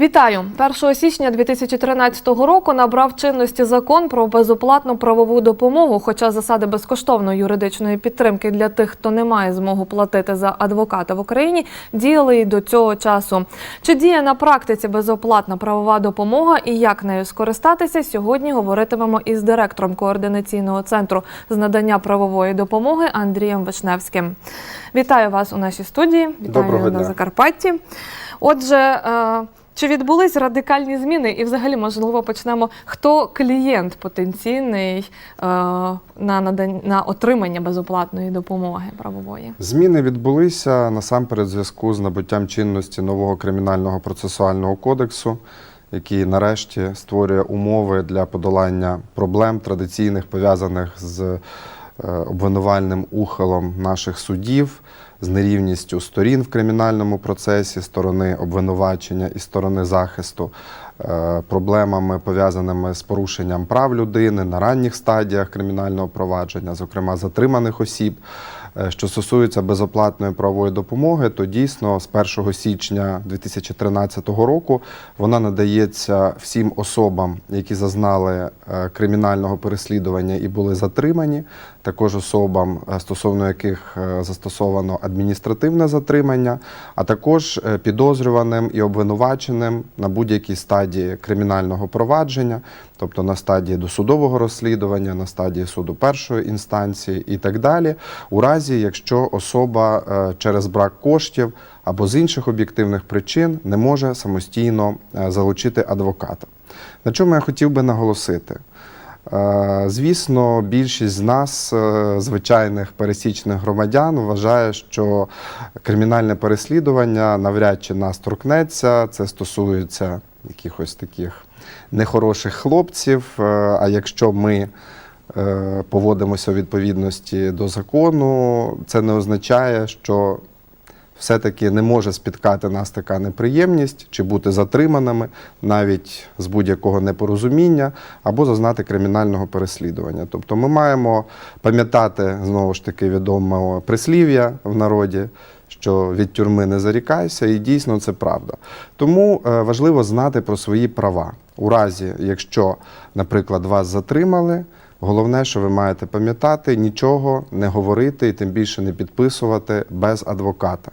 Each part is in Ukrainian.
Вітаю! 1 січня 2013 року набрав чинності закон про безоплатну правову допомогу. Хоча засади безкоштовної юридичної підтримки для тих, хто не має змогу платити за адвоката в Україні, діяли і до цього часу. Чи діє на практиці безоплатна правова допомога і як нею скористатися? Сьогодні говоритимемо із директором координаційного центру з надання правової допомоги Андрієм Вишневським. Вітаю вас у нашій студії. Вітаю Доброго на дня. Закарпатті. Отже. Чи відбулись радикальні зміни? І взагалі, можливо, почнемо. Хто клієнт потенційний е, на, надань, на отримання безоплатної допомоги правової? Зміни відбулися насамперед в зв'язку з набуттям чинності нового кримінального процесуального кодексу, який нарешті створює умови для подолання проблем традиційних пов'язаних з е, обвинувальним ухилом наших судів, з нерівністю сторін в кримінальному процесі, сторони обвинувачення і сторони захисту, е, проблемами пов'язаними з порушенням прав людини на ранніх стадіях кримінального провадження, зокрема затриманих осіб. Е, Що стосується безоплатної правової допомоги, то дійсно з 1 січня 2013 року вона надається всім особам, які зазнали е, кримінального переслідування і були затримані, також особам, е, стосовно яких е, застосовано адміністративне затримання, а також е, підозрюваним і обвинуваченим на будь-якій стадії кримінального провадження, тобто на стадії досудового розслідування, на стадії суду першої інстанції і так далі, у разі, якщо особа через брак коштів або з інших об'єктивних причин не може самостійно залучити адвоката. На чому я хотів би наголосити? Е, Звісно, більшість з нас, е, звичайних пересічних громадян, вважає, що кримінальне переслідування навряд чи нас торкнеться. Це стосується якихось таких нехороших хлопців. Е, А якщо ми поводимося у відповідності до закону, це не означає, що все-таки не може спіткати нас така неприємність чи бути затриманими навіть з будь-якого непорозуміння або зазнати кримінального переслідування. Тобто ми маємо пам'ятати знову ж таки відоме прислів'я в народі. Що від тюрми не зарікайся, і дійсно це правда. Тому е, важливо знати про свої права. У разі, якщо, наприклад, вас затримали, головне, що ви маєте пам'ятати, нічого не говорити і тим більше не підписувати без адвоката.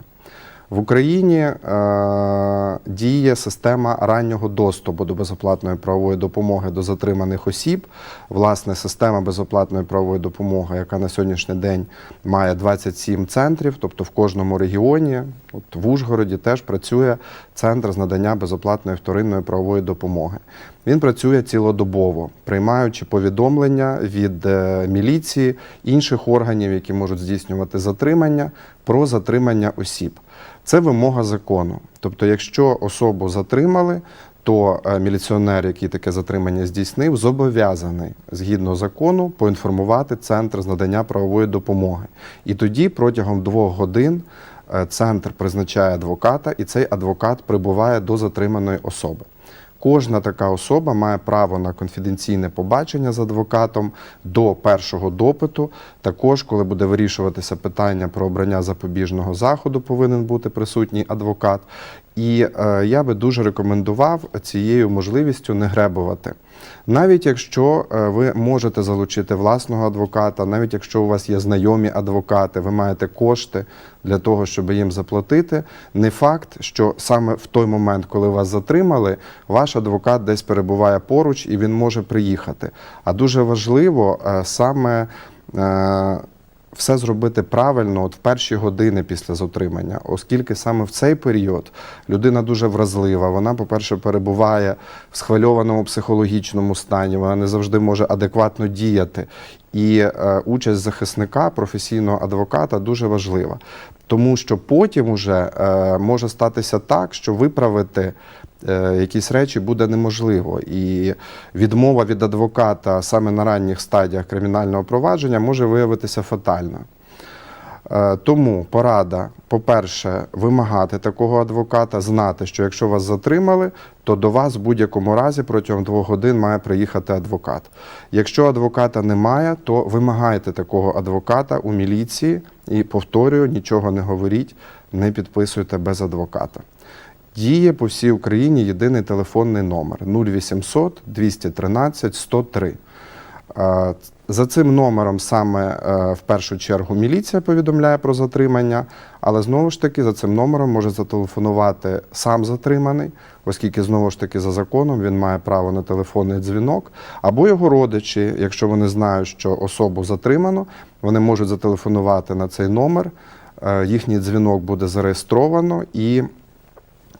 В Україні е, діє система раннього доступу до безоплатної правової допомоги до затриманих осіб. Власне, система безоплатної правової допомоги, яка на сьогоднішній день має 27 центрів, тобто в кожному регіоні, от в Ужгороді теж працює центр з надання безоплатної вторинної правової допомоги. Він працює цілодобово, приймаючи повідомлення від е, міліції, інших органів, які можуть здійснювати затримання, про затримання осіб. Це вимога закону. Тобто, якщо особу затримали, то е, міліціонер, який таке затримання здійснив, зобов'язаний згідно закону поінформувати центр з надання правової допомоги. І тоді протягом двох годин е, центр призначає адвоката, і цей адвокат прибуває до затриманої особи. Кожна така особа має право на конфіденційне побачення з адвокатом до першого допиту. Також, коли буде вирішуватися питання про обрання запобіжного заходу, повинен бути присутній адвокат. І е, я би дуже рекомендував цією можливістю не гребувати. Навіть якщо е, ви можете залучити власного адвоката, навіть якщо у вас є знайомі адвокати, ви маєте кошти для того, щоб їм заплатити, не факт, що саме в той момент, коли вас затримали, ваш адвокат десь перебуває поруч і він може приїхати. А дуже важливо е, саме. Все зробити правильно от в перші години після затримання, оскільки саме в цей період людина дуже вразлива. Вона, по-перше, перебуває в схвильованому психологічному стані, вона не завжди може адекватно діяти. І е, участь захисника, професійного адвоката дуже важлива. Тому що потім уже е, може статися так, що виправити якісь речі буде неможливо. І відмова від адвоката саме на ранніх стадіях кримінального провадження може виявитися фатальною. Е, Тому порада, по-перше, вимагати такого адвоката, знати, що якщо вас затримали, то до вас в будь-якому разі протягом двох годин має приїхати адвокат. Якщо адвоката немає, то вимагайте такого адвоката у міліції і повторюю, нічого не говоріть, не підписуйте без адвоката. Діє по всій Україні єдиний телефонний номер 0800 213 103. Е, За цим номером саме е, в першу чергу міліція повідомляє про затримання, але знову ж таки за цим номером може зателефонувати сам затриманий, оскільки знову ж таки за законом він має право на телефонний дзвінок, або його родичі, якщо вони знають, що особу затримано, вони можуть зателефонувати на цей номер. е, Їхній дзвінок буде зареєстровано і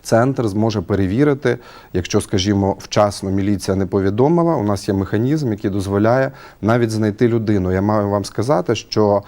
центр зможе перевірити, якщо, скажімо, вчасно міліція не повідомила, у нас є механізм, який дозволяє навіть знайти людину. Я маю вам сказати, що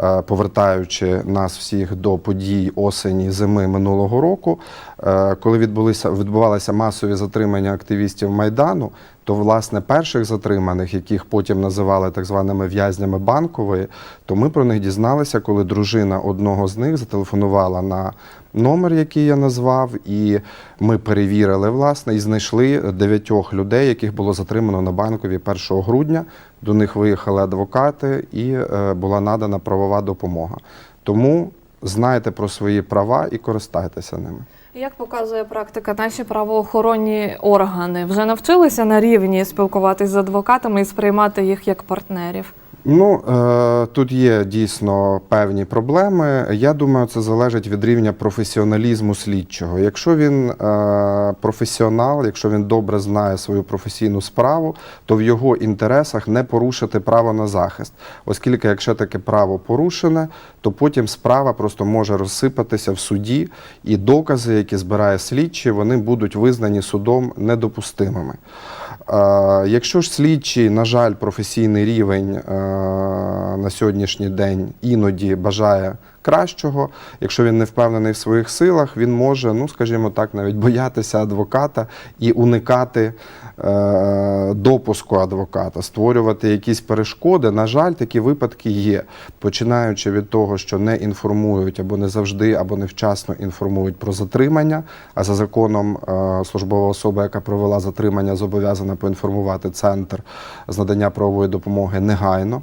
е, повертаючи нас всіх до подій осені зими минулого року, е, коли відбулися відбувалися масові затримання активістів майдану, то власне перших затриманих, яких потім називали так званими в'язнями банкової, то ми про них дізналися, коли дружина одного з них зателефонувала на номер, який я назвав, і ми перевірили власне і знайшли дев'ятьох людей, яких було затримано на банкові 1 грудня. До них виїхали адвокати, і е, була надана правова допомога. Тому знайте про свої права і користайтеся ними. Як показує практика, наші правоохоронні органи вже навчилися на рівні спілкуватись з адвокатами і сприймати їх як партнерів. Ну е, тут є дійсно певні проблеми. Я думаю, це залежить від рівня професіоналізму слідчого. Якщо він е, професіонал, якщо він добре знає свою професійну справу, то в його інтересах не порушити право на захист, оскільки, якщо таке право порушене, то потім справа просто може розсипатися в суді, і докази, які збирає слідчий, вони будуть визнані судом недопустимими. Е, Якщо ж слідчий, на жаль, професійний рівень на сьогоднішній день іноді бажає кращого, якщо він не впевнений в своїх силах, він може, ну скажімо так, навіть боятися адвоката і уникати е, допуску адвоката, створювати якісь перешкоди. На жаль, такі випадки є, починаючи від того, що не інформують або не завжди, або невчасно інформують про затримання. А за законом е, службова особа, яка провела затримання, зобов'язана поінформувати центр з надання правової допомоги негайно.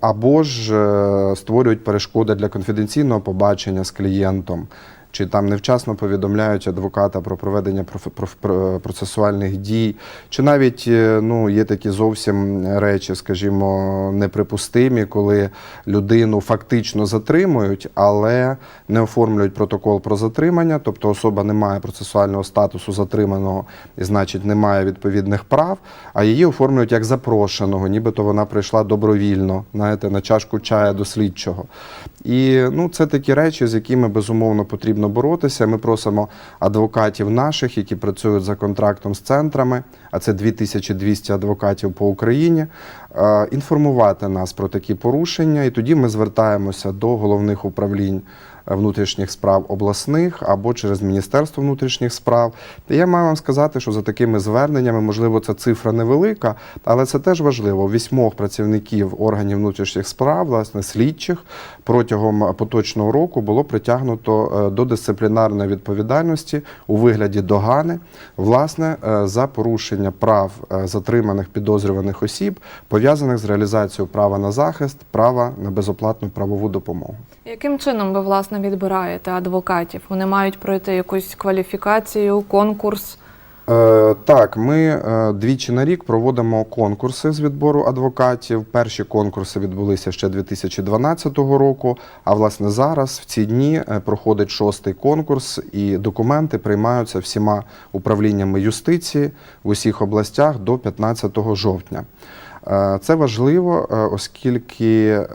Або ж е, створюють перешкоди для конфіденційного побачення з клієнтом, чи там невчасно повідомляють адвоката про проведення процесуальних дій, чи навіть е, ну, є такі зовсім речі, скажімо, неприпустимі, коли людину фактично затримують, але не оформлюють протокол про затримання, тобто особа не має процесуального статусу затриманого і, значить, не має відповідних прав, а її оформлюють як запрошеного, нібито вона прийшла добровільно, знаєте, на чашку чая до слідчого. І ну, це такі речі, з якими безумовно потрібно боротися. Ми просимо адвокатів наших, які працюють за контрактом з центрами, а це 2200 адвокатів по Україні, е, інформувати нас про такі порушення, і тоді ми звертаємося до головних управлінь внутрішніх справ обласних або через Міністерство внутрішніх справ. Я маю вам сказати, що за такими зверненнями, можливо, ця цифра невелика, але це теж важливо. Вісьмох працівників органів внутрішніх справ, власне, слідчих, протягом поточного року було притягнуто е, до дисциплінарної відповідальності у вигляді догани, власне, е, за порушення прав е, затриманих підозрюваних осіб, пов'язаних з реалізацією права на захист, права на безоплатну правову допомогу. Яким чином ви власне відбираєте адвокатів? Вони мають пройти якусь кваліфікацію, конкурс. Е, Так, ми е, двічі на рік проводимо конкурси з відбору адвокатів. Перші конкурси відбулися ще 2012 року. А власне зараз, в ці дні, е, проходить шостий конкурс, і документи приймаються всіма управліннями юстиції в усіх областях до 15 жовтня. Е, Це важливо, е, оскільки е,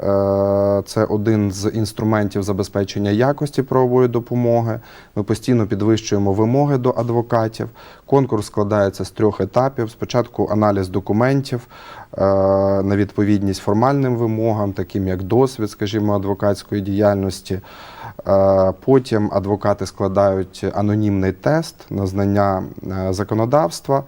це один з інструментів забезпечення якості правової допомоги. Ми постійно підвищуємо вимоги до адвокатів. Конкурс складається з трьох етапів: спочатку аналіз документів на відповідність формальним вимогам, таким як досвід, скажімо, адвокатської діяльності. Потім адвокати складають анонімний тест на знання законодавства.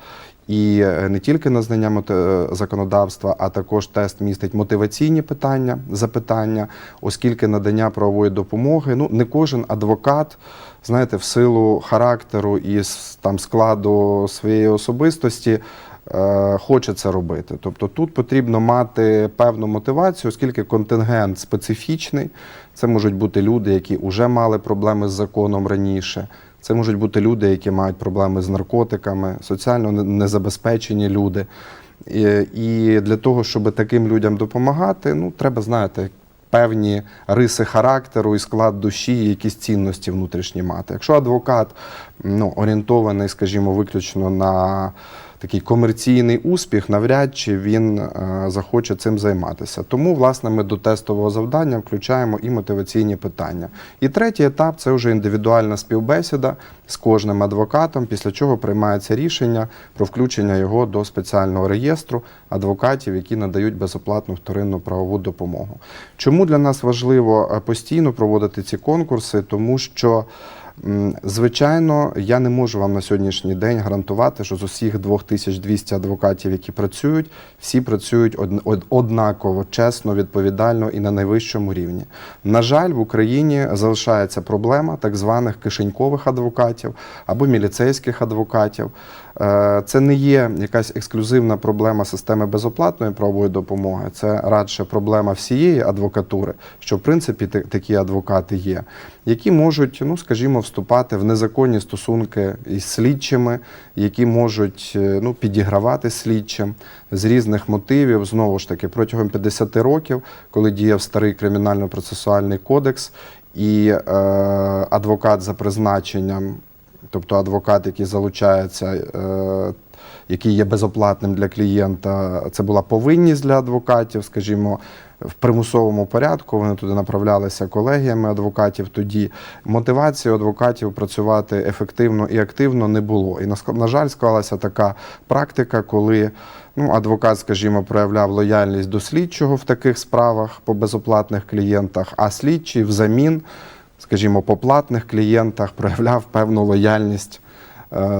І е, не тільки на знання е, законодавства, а також тест містить мотиваційні питання, запитання, оскільки надання правової допомоги, ну не кожен адвокат, знаєте, в силу характеру і там складу своєї особистості. е, Хоче це робити. Тобто тут потрібно мати певну мотивацію, оскільки контингент специфічний. Це можуть бути люди, які вже мали проблеми з законом раніше. Це можуть бути люди, які мають проблеми з наркотиками, соціально незабезпечені люди. І, для того, щоб таким людям допомагати, ну треба знаєте. Певні риси характеру і склад душі, і якісь цінності внутрішні мати. Якщо адвокат ну, орієнтований, скажімо, виключно на такий комерційний успіх, навряд чи він е, захоче цим займатися. Тому, власне, ми до тестового завдання включаємо і мотиваційні питання. І третій етап це вже індивідуальна співбесіда з кожним адвокатом, після чого приймається рішення про включення його до спеціального реєстру адвокатів, які надають безоплатну вторинну правову допомогу. Чому для нас важливо е, постійно проводити ці конкурси? Тому що Звичайно, я не можу вам на сьогоднішній день гарантувати, що з усіх 2200 адвокатів, які працюють, всі працюють од- од- однаково, чесно, відповідально і на найвищому рівні. На жаль, в Україні залишається проблема так званих кишенькових адвокатів або міліцейських адвокатів. Е, Це не є якась ексклюзивна проблема системи безоплатної правової допомоги. Це радше проблема всієї адвокатури, що в принципі такі адвокати є, які можуть, ну скажімо, вступати в незаконні стосунки із слідчими, які можуть е, ну, підігравати слідчим з різних мотивів. Знову ж таки, протягом 50 років, коли діяв старий кримінально-процесуальний кодекс, і е, адвокат за призначенням тобто адвокат, який залучається, е, який є безоплатним для клієнта, це була повинність для адвокатів, скажімо, в примусовому порядку. Вони туди направлялися колегіями адвокатів. Тоді мотивації адвокатів працювати ефективно і активно не було. І на жаль, склалася така практика, коли ну, адвокат, скажімо, проявляв лояльність до слідчого в таких справах по безоплатних клієнтах, а слідчий взамін скажімо, по платних клієнтах проявляв певну лояльність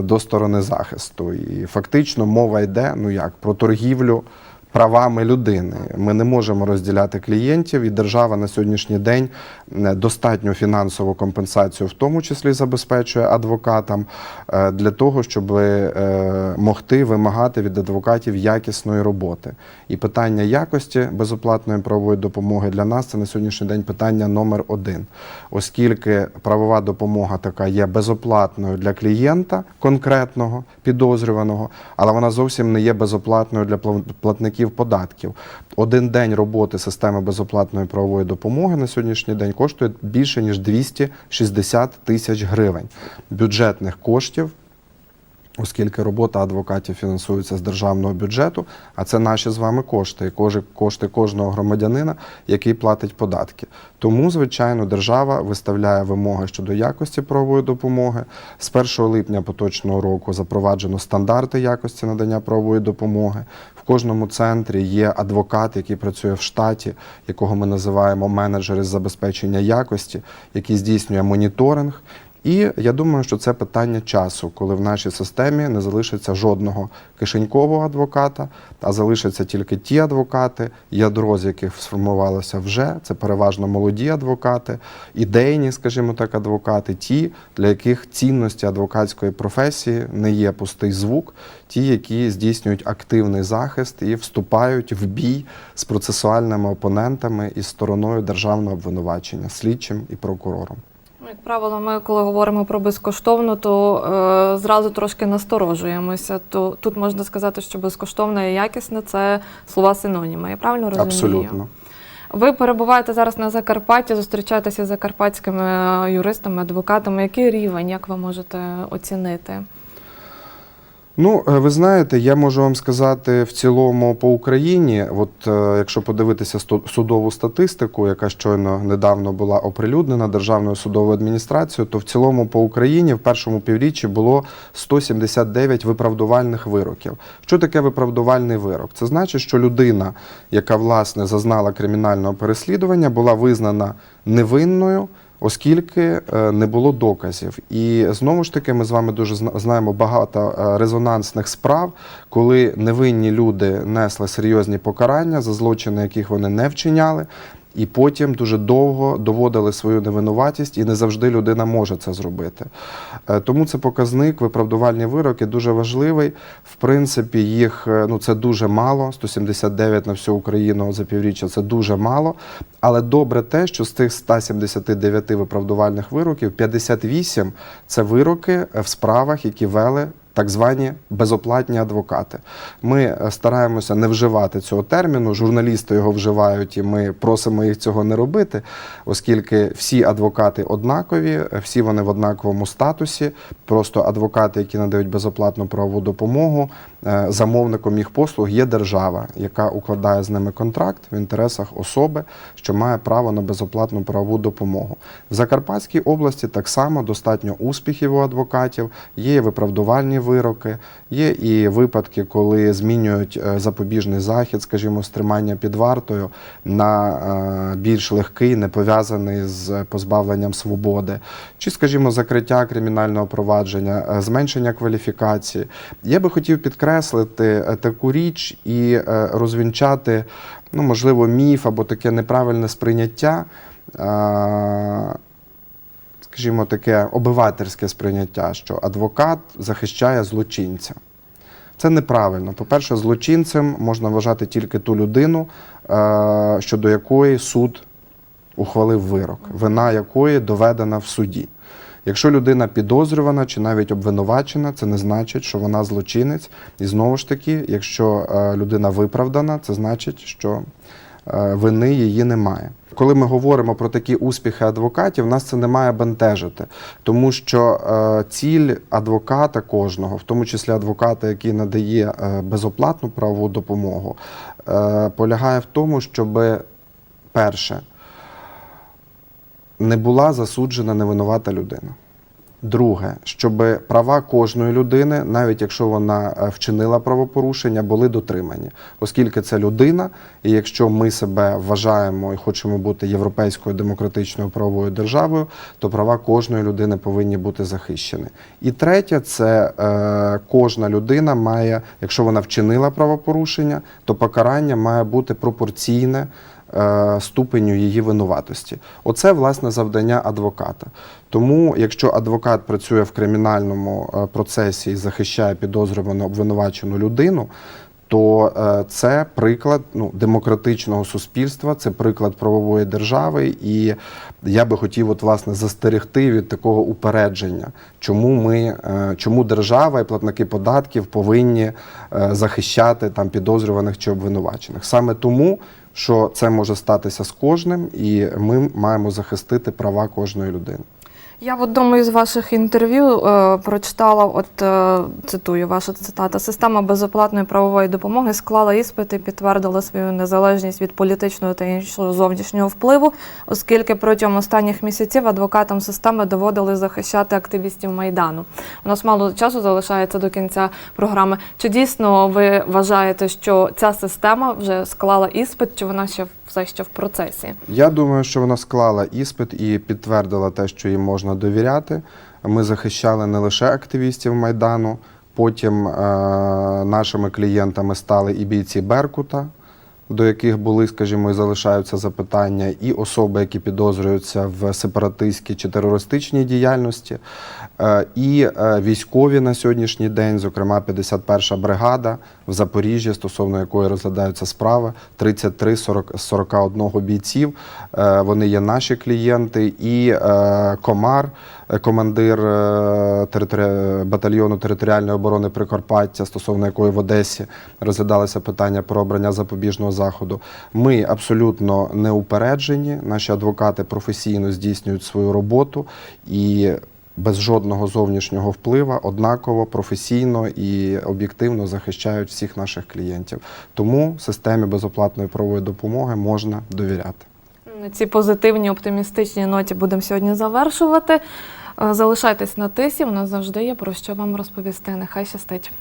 до сторони захисту. І фактично мова йде ну як про торгівлю правами людини. Ми не можемо розділяти клієнтів, і держава на сьогоднішній день е, достатню фінансову компенсацію, в тому числі забезпечує адвокатам е, для того, щоб е, могти вимагати від адвокатів якісної роботи. І питання якості безоплатної правової допомоги для нас це на сьогоднішній день питання номер один, оскільки правова допомога така є безоплатною для клієнта конкретного підозрюваного, але вона зовсім не є безоплатною для плав- платників податків. Один день роботи системи безоплатної правової допомоги на сьогоднішній день коштує більше ніж 260 тисяч гривень бюджетних коштів оскільки робота адвокатів фінансується з державного бюджету, а це наші з вами кошти, кошти кожного громадянина, який платить податки. Тому, звичайно, держава виставляє вимоги щодо якості правової допомоги. З 1 липня поточного року запроваджено стандарти якості надання правової допомоги. В кожному центрі є адвокат, який працює в штаті, якого ми називаємо менеджери з забезпечення якості, який здійснює моніторинг. І я думаю, що це питання часу, коли в нашій системі не залишиться жодного кишенькового адвоката, а залишаться тільки ті адвокати, ядро з яких сформувалося вже. Це переважно молоді адвокати, ідейні, скажімо так, адвокати, ті, для яких цінності адвокатської професії не є пустий звук, ті, які здійснюють активний захист і вступають в бій з процесуальними опонентами і стороною державного обвинувачення, слідчим і прокурором. Ну, Як правило, ми коли говоримо про безкоштовно, то е, зразу трошки насторожуємося. То тут можна сказати, що безкоштовне і якісне це слова синоніми. Я правильно розумію? Абсолютно. Ви перебуваєте зараз на Закарпатті, зустрічаєтеся з закарпатськими е, юристами, адвокатами. Який рівень, як ви можете оцінити? Ну, е, ви знаєте, я можу вам сказати в цілому по Україні. От е, якщо подивитися судову статистику, яка щойно недавно була оприлюднена Державною судовою адміністрацією, то в цілому по Україні в першому півріччі було 179 виправдувальних вироків. Що таке виправдувальний вирок? Це значить, що людина, яка власне зазнала кримінального переслідування, була визнана невинною. Оскільки е, не було доказів, і знову ж таки, ми з вами дуже знаємо багато е, резонансних справ, коли невинні люди несли серйозні покарання за злочини, яких вони не вчиняли. І потім дуже довго доводили свою невинуватість, і не завжди людина може це зробити. Е, Тому це показник, виправдувальні вироки дуже важливий. В принципі, їх е, ну це дуже мало. 179 на всю Україну за півріччя це дуже мало. Але добре те, що з тих 179 виправдувальних вироків 58 це вироки в справах, які вели. Так звані безоплатні адвокати. Ми е, стараємося не вживати цього терміну. Журналісти його вживають, і ми просимо їх цього не робити, оскільки всі адвокати однакові, е, всі вони в однаковому статусі. Просто адвокати, які надають безоплатну правову допомогу, е, замовником їх послуг є держава, яка укладає з ними контракт в інтересах особи, що має право на безоплатну правову допомогу. В Закарпатській області так само достатньо успіхів у адвокатів, є виправдувальні вироки, є і випадки, коли змінюють е, запобіжний захід, скажімо, стримання під вартою на е, більш легкий, не пов'язаний з позбавленням свободи, чи, скажімо, закриття кримінального провадження, е, зменшення кваліфікації. Я би хотів підкреслити е, таку річ і е, розвінчати, ну, можливо, міф або таке неправильне сприйняття. Скажімо, таке обивательське сприйняття, що адвокат захищає злочинця. Це неправильно. По-перше, злочинцем можна вважати тільки ту людину, щодо якої суд ухвалив вирок, вина якої доведена в суді. Якщо людина підозрювана чи навіть обвинувачена, це не значить, що вона злочинець. І знову ж таки, якщо е, людина виправдана, це значить, що е, вини її немає. Коли ми говоримо про такі успіхи адвокатів, нас це не має бентежити, тому що е, ціль адвоката кожного, в тому числі адвоката, який надає безоплатну правову допомогу, полягає в тому, щоб перше не була засуджена невинувата людина. Друге, щоб права кожної людини, навіть якщо вона е, вчинила правопорушення, були дотримані, оскільки це людина, і якщо ми себе вважаємо і хочемо бути європейською демократичною правовою державою, то права кожної людини повинні бути захищені. І третє, це е, кожна людина має, якщо вона вчинила правопорушення, то покарання має бути пропорційне ступеню її винуватості. Оце власне завдання адвоката. Тому, якщо адвокат працює в кримінальному е, процесі і захищає підозрювану обвинувачену людину, то е, це приклад ну, демократичного суспільства, це приклад правової держави, і я би хотів от, власне застерегти від такого упередження, чому ми, е, чому держава і платники податків повинні е, захищати там підозрюваних чи обвинувачених. Саме тому, що це може статися з кожним, і ми маємо захистити права кожної людини. Я в одному із ваших інтерв'ю е, прочитала, от е, цитую ваша цитата: система безоплатної правової допомоги склала іспити, підтвердила свою незалежність від політичного та іншого зовнішнього впливу, оскільки протягом останніх місяців адвокатам системи доводили захищати активістів майдану. У нас мало часу залишається до кінця програми. Чи дійсно ви вважаєте, що ця система вже склала іспит, чи вона ще все ще в процесі? Я думаю, що вона склала іспит і підтвердила те, що їм можна довіряти. Ми захищали не лише активістів Майдану, потім е, нашими клієнтами стали і бійці Беркута, до яких були, скажімо, і залишаються запитання, і особи, які підозрюються в сепаратистській чи терористичній діяльності, е, і е, військові на сьогоднішній день, зокрема 51-ша бригада в Запоріжжі, стосовно якої розглядаються справи, 33 40, з 41 бійців. Е, Вони є наші клієнти, і Комар, командир е, батальйону територіальної оборони Прикарпаття, стосовно якої в Одесі розглядалися питання про обрання запобіжного заходу. Ми абсолютно не упереджені. Наші адвокати професійно здійснюють свою роботу і. Без жодного зовнішнього впливу, однаково професійно і об'єктивно захищають всіх наших клієнтів. Тому системі безоплатної правової допомоги можна довіряти. На цій позитивній оптимістичній ноті будемо сьогодні завершувати. Е, Залишайтесь на тисі. У нас завжди є про що вам розповісти. Нехай щастить.